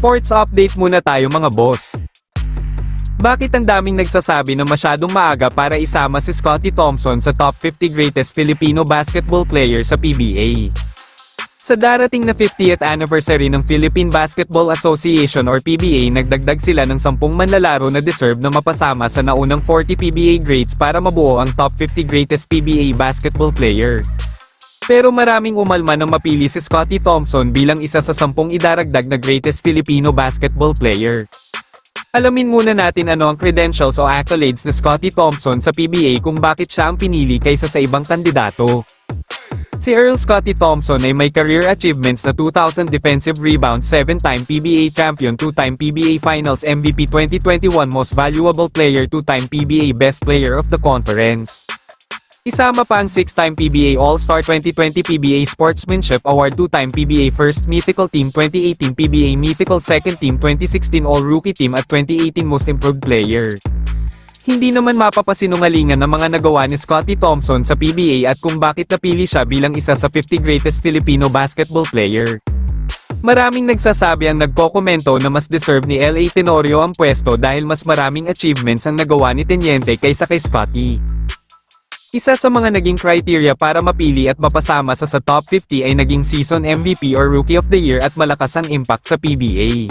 Sports update muna tayo mga boss. Bakit ang daming nagsasabi na masyadong maaga para isama si Scottie Thompson sa top 50 greatest Filipino basketball player sa PBA? Sa darating na 50th anniversary ng Philippine Basketball Association or PBA nagdagdag sila ng 10 manlalaro na deserve na mapasama sa naunang 40 PBA greats para mabuo ang top 50 greatest PBA basketball player. Pero maraming umalma nang mapili si Scottie Thompson bilang isa sa sampung idaragdag na greatest Filipino basketball player. Alamin muna natin ano ang credentials o accolades ni Scottie Thompson sa PBA kung bakit siya ang pinili kaysa sa ibang kandidato. Si Earl Scottie Thompson ay may career achievements na 2,000 defensive rebounds, 7-time PBA champion, 2-time PBA Finals MVP 2021 Most Valuable Player, 2-time PBA Best Player of the Conference. Isama pa ang 6-time PBA All-Star 2020 PBA Sportsmanship Award 2-time PBA First Mythical Team 2018 PBA Mythical Second Team 2016 All-Rookie Team at 2018 Most Improved Player. Hindi naman mapapasinungalingan ang mga nagawa ni Scottie Thompson sa PBA at kung bakit napili siya bilang isa sa 50 greatest Filipino basketball player. Maraming nagsasabi ang nagkokomento na mas deserve ni LA Tenorio ang pwesto dahil mas maraming achievements ang nagawa ni Teniente kaysa kay Scottie. Isa sa mga naging criteria para mapili at mapasama sa sa top 50 ay naging season MVP or Rookie of the Year at malakas ang impact sa PBA.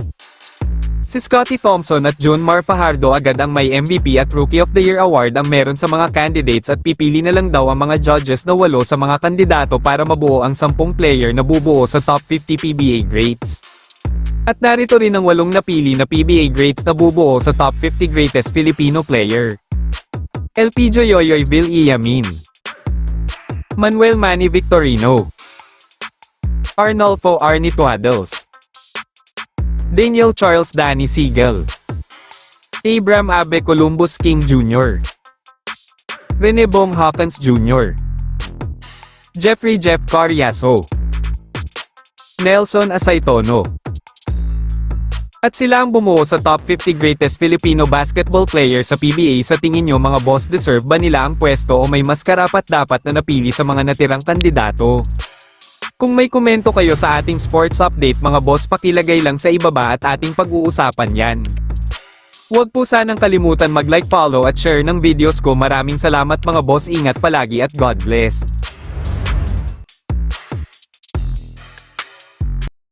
Si Scottie Thompson at John Mar Fajardo agad ang may MVP at Rookie of the Year award ang meron sa mga candidates at pipili na lang daw ang mga judges na walo sa mga kandidato para mabuo ang 10 player na bubuo sa top 50 PBA greats. At narito rin ang walong napili na PBA greats na bubuo sa top 50 greatest Filipino player. Elpidio Yoyoy Vil Iyamin Manuel Manny Victorino. Arnolfo Arnie Tuadels Daniel Charles Danny Siegel. Abram Abe Columbus King Jr. Rene Bong Hawkins Jr. Jeffrey Jeff Cariaso Nelson Asaytono At sila ang bumuo sa top 50 greatest Filipino basketball players sa PBA sa tingin nyo mga boss deserve ba nila ang pwesto o may mas karapat dapat na napili sa mga natirang kandidato? Kung may komento kayo sa ating sports update mga boss pakilagay lang sa ibaba at ating pag-uusapan yan. Huwag po sanang kalimutan mag-like, follow at share ng videos ko. Maraming salamat mga boss, ingat palagi at God bless.